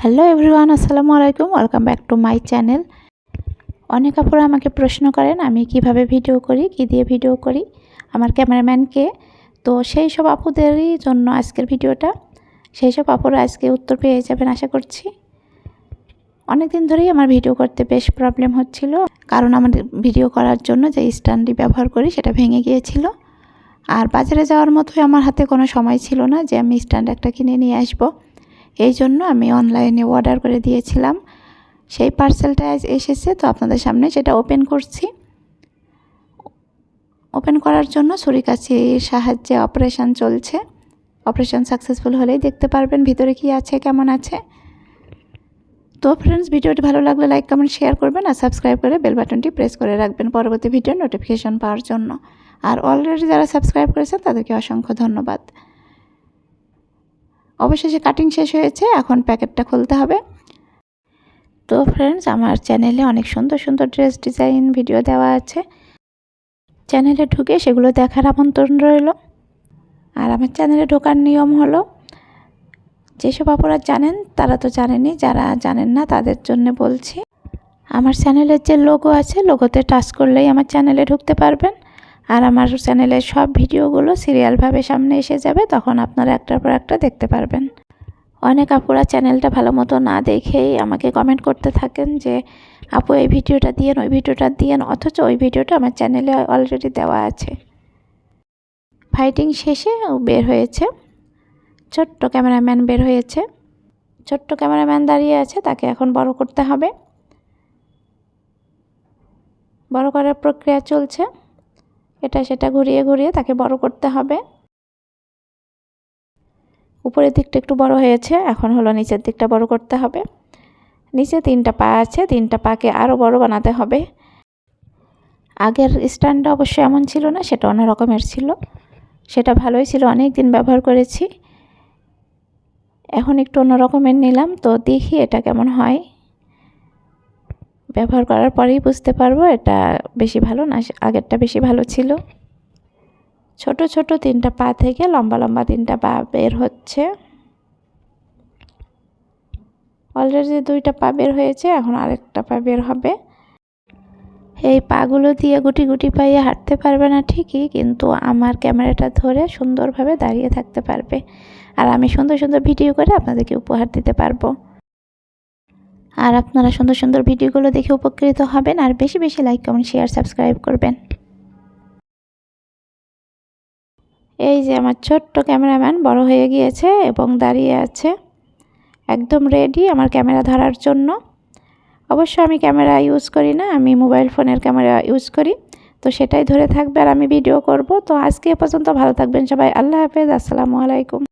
Hello everyone আসসালামু আলাইকুম welcome back to my channel অনেক আপুরা আমাকে প্রশ্ন করেন, আমি কীভাবে ভিডিও করি, কি দিয়ে ভিডিও করি, আমার ক্যামেরাম্যানকে তো সেই সব আপুদেরই জন্য আজকের ভিডিওটা সেই সব আপুরা আজকে উত্তর পেয়ে যাবেন আশা করছি। অনেক দিন ধরেই আমার ভিডিও করতে বেশ প্রবলেম হচ্ছিল, কারণ আমার ভিডিও করার জন্য যে স্ট্যান্ডটি ব্যবহার করি, সেটা ভেঙে গিয়েছিল। আর বাজারে যাওয়ার মতোই আমার হাতে কোনো সময় ছিল না যে আমি স্ট্যান্ড একটা কিনে নিয়ে আসব। এই জন্য আমি অনলাইনে অর্ডার করে দিয়েছিলাম। সেই পার্সেলটা এসেছে, তো আপনাদের সামনে সেটা ওপেন করছি। ওপেন করার জন্য ছুরিকাছির সাহায্যে অপারেশান চলছে। অপারেশান সাকসেসফুল হলেই দেখতে পারবেন ভিতরে কি আছে, কেমন আছে। তো ফ্রেন্ডস ভিডিওটি ভালো লাগলে লাইক কমেন্ট শেয়ার করবেন আর সাবস্ক্রাইব করে বেল বাটনটি প্রেস করে রাখবেন পরবর্তী ভিডিওর নোটিফিকেশন পাওয়ার জন্য। আর অলরেডি যারা সাবস্ক্রাইব করেছেন তাদেরকে অসংখ্য ধন্যবাদ। অবশেষে কাটিং শেষ হয়েছে, এখন প্যাকেটটা খুলতে হবে। তো ফ্রেন্ডস আমার চ্যানেলে অনেক সুন্দর সুন্দর ড্রেস ডিজাইন ভিডিও দেওয়া আছে। চ্যানেলে ঢুকে সেগুলো দেখার আমন্ত্রণ রইল। আর আমার চ্যানেলে ঢোকার নিয়ম হলো, যেসব অপরাধ জানেন, তারা তো জানেনি যারা জানেন না, তাদের জন্য বলছি। আমার চ্যানেলের যে লোগো আছে লোগোতে টাচ করলেই আমার চ্যানেলে ঢুকতে পারবেন। আর আমার চ্যানেলের সব ভিডিওগুলো সিরিয়ালভাবে সামনে এসে যাবে, তখন আপনারা একটার পর একটা দেখতে পারবেন। অনেক আপুরা চ্যানেলটা ভালো মতো না দেখেই আমাকে কমেন্ট করতে থাকেন যে, আপু, এই ভিডিওটা দিয়েন, ওই ভিডিওটা দিয়েন, অথচ ওই ভিডিওটা আমার চ্যানেলে অলরেডি দেওয়া আছে। ফাইটিং শেষে বের হয়েছে। ছোট্ট ক্যামেরাম্যান বের হয়েছে। ছোট্ট ক্যামেরাম্যান দাঁড়িয়ে আছে, তাকে এখন বড় করতে হবে। বড় করার প্রক্রিয়া চলছে। এটা সেটা ঘুরিয়ে ঘুরিয়ে তাকে বড় করতে হবে। উপরের দিকটা একটু বড় হয়েছে, এখন হলো নিচের দিকটা বড় করতে হবে। নিচে তিনটা পা আছে, তিনটা পাকে আরও বড় বানাতে হবে। আগের স্ট্যান্ডটা অবশ্যই এমন ছিল না, সেটা অন্য রকমের ছিল। সেটা ভালোই ছিল অনেক দিন ব্যবহার করেছি। এখন একটু অন্য রকমের নিলাম, তো দেখি এটা কেমন হয়। ব্যবহার করার পরেই বুঝতে পারব এটা বেশি ভালো না আগেরটা বেশি ভালো ছিল। ছোট ছোট তিনটা পা থেকে লম্বা লম্বা তিনটা পা বের হচ্ছে। অলরেডি দুইটা পা বের হয়েছে, এখন আরেকটা পা বের হবে। এই পাগুলো দিয়ে গুটি গুটি পাইয়ে হাঁটতে পারবে না ঠিকই, কিন্তু আমার ক্যামেরাটা ধরে সুন্দরভাবে দাঁড়িয়ে থাকতে পারবে। আর আমি সুন্দর সুন্দর ভিডিও করে আপনাদেরকে উপহার দিতে পারব। আর আপনারা সুন্দর সুন্দর ভিডিওগুলো দেখে উপকৃত হবেন আর বেশি বেশি লাইক, কমেন্ট শেয়ার সাবস্ক্রাইব করবেন। এই যে আমার ছোট্ট ক্যামেরাম্যান বড় হয়ে গিয়েছে এবং দাঁড়িয়ে আছে। একদম রেডি আমার ক্যামেরা ধরার জন্য। অবশ্য আমি ক্যামেরা ইউজ করি না, আমি মোবাইল ফোনের ক্যামেরা ইউজ করি। তো সেটাই ধরে থাকবে আর আমি ভিডিও করব। তো আজকে এ পর্যন্ত ভালো থাকবেন সবাই। আল্লাহ হাফেজ। আসসালামু আলাইকুম।